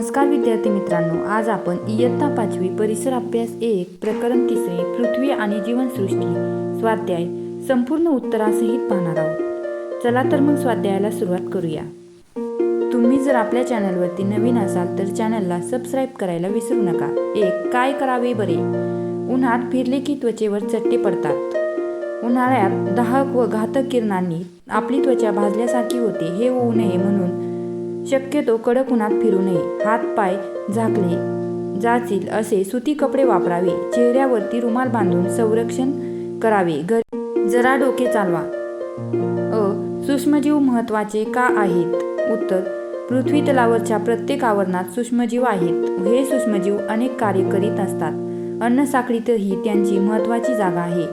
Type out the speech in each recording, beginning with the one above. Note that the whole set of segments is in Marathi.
नमस्कार विद्यार्थी मित्रांनो आज आपण इयत्ता पाचवी परिसर अभ्यास एक प्रकरण तिसरे पृथ्वी आणि जीवनसृष्टी स्वाध्याय संपूर्ण उत्तरासहित पाहणार आहोत. चला तर मग स्वाध्यायाला सुरुवात करूया. तुम्ही जर आपल्या चॅनलवरती नवीन असाल तर चॅनलला सबस्क्राईब करायला विसरू नका. एक काय करावे बरे? उन्हात फिरले की त्वचेवर चट्टे पडतात. उन्हाळ्यात दाहक व घातक किरणांनी आपली त्वचा भाजल्यासारखी होते. हे होऊ नये म्हणून शक्यतो कडक उन्हात फिरू नये. हात पाय झाकले जातील असे सुती कपडे वापरावे. चेहऱ्यावरती रुमाल बांधून संरक्षण करावे. घर जरा डोके चालवा. अ. सूक्ष्मजीव महत्त्वाचे का आहेत? उत्तर. पृथ्वी तलावरच्या प्रत्येक आवरणात सूक्ष्मजीव आहेत. हे सूक्ष्मजीव अनेक कार्य करीत असतात. अन्नसाखळीतही त्यांची महत्वाची जागा आहे.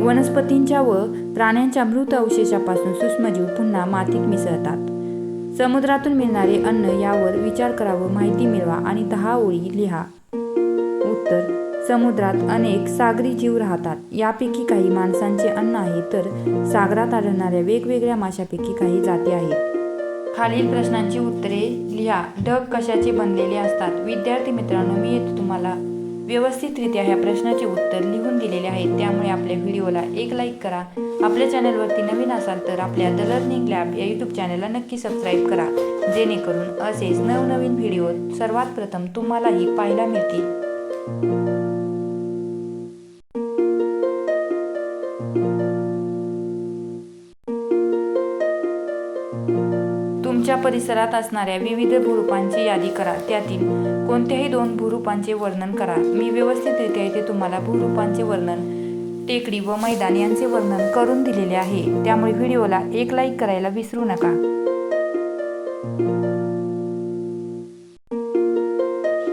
वनस्पतींच्या व प्राण्यांच्या मृत अवशेषापासून सूक्ष्मजीव पुन्हा मातीत मिसळतात. समुद्रातून मिळणारे अन्न यावर विचार करावं माहिती मिळवा आणि दहा ओळी लिहा. उत्तर समुद्रात अनेक सागरी जीव राहतात. यापैकी काही माणसांचे अन्न आहे तर सागरात आढळणाऱ्या वेगवेगळ्या माशापैकी काही जाती आहेत. खालील प्रश्नांची उत्तरे लिहा. ढग कशाचे बनलेले असतात? विद्यार्थी मित्रांनो मी येतो तुम्हाला. व्यवस्थितरित्या ह्या प्रश्नाचे उत्तर लिहून दिलेले आहेत. त्यामुळे आपल्या व्हिडिओला एक लाईक करा. आपल्या चॅनलवरती नवीन असाल तर आपल्या द लर्निंग लॅब या यूट्यूब चॅनलला नक्की सबस्क्राईब करा. जेणेकरून असेच नवनवीन व्हिडिओ सर्वात प्रथम तुम्हालाही पाहायला मिळतील. तुमच्या परिसरात असणाऱ्या विविध भूरूपांची यादी करा. त्यातील कोणत्याही दोन भूरूपांचे वर्णन करा. मी व्यवस्थितरित्या इथे तुम्हाला भूरूपांचे वर्णन टेकडी व मैदान यांचे वर्णन करून दिलेले आहे. त्यामुळे व्हिडिओला एक लाईक करायला विसरू नका.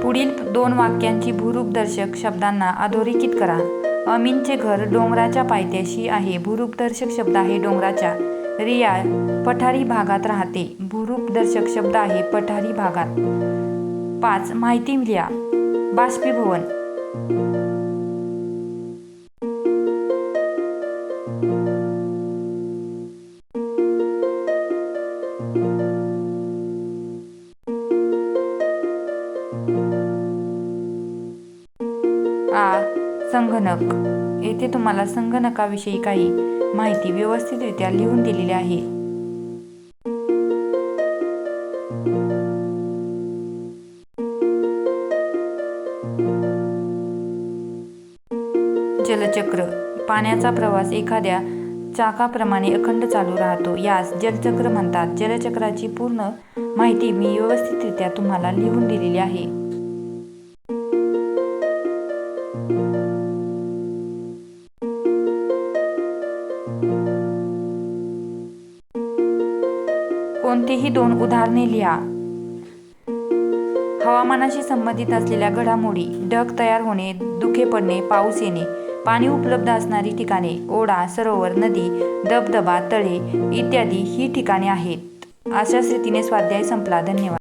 पुढील दोन वाक्यांची भूरूपदर्शक शब्दांना अधोरेखित करा. अमीनचे घर डोंगराच्या पायथ्याशी आहे. भूरूपदर्शक शब्द आहे डोंगराच्या. रिया पठारी भागात राहते. भूरूपदर्शक शब्द आहे पठारी भागात. पाच माहिती लिहा बाष्पीभवन. आ संगणक. येथे तुम्हाला संगणकाविषयी काही माहिती व्यवस्थितरित्या लिहून दिलेली आहे. जलचक्र पाण्याचा प्रवास एखाद्या चाकाप्रमाणे अखंड चालू राहतो. यास जलचक्र म्हणतात. जलचक्राची पूर्ण माहिती मी व्यवस्थितरित्या तुम्हाला लिहून दिलेली आहे. कोणतीही दोन उदाहरणे लिहा. हवामानाशी संबंधित असलेल्या घडामोडी ढग तयार होणे दुखे पडणे पाऊस येणे पाणी उपलब्ध असणारी ठिकाणे ओढा सरोवर नदी धबधबा तळे इत्यादी ही ठिकाणे आहेत. अशाच रीतीने स्वाध्याय संपला. धन्यवाद.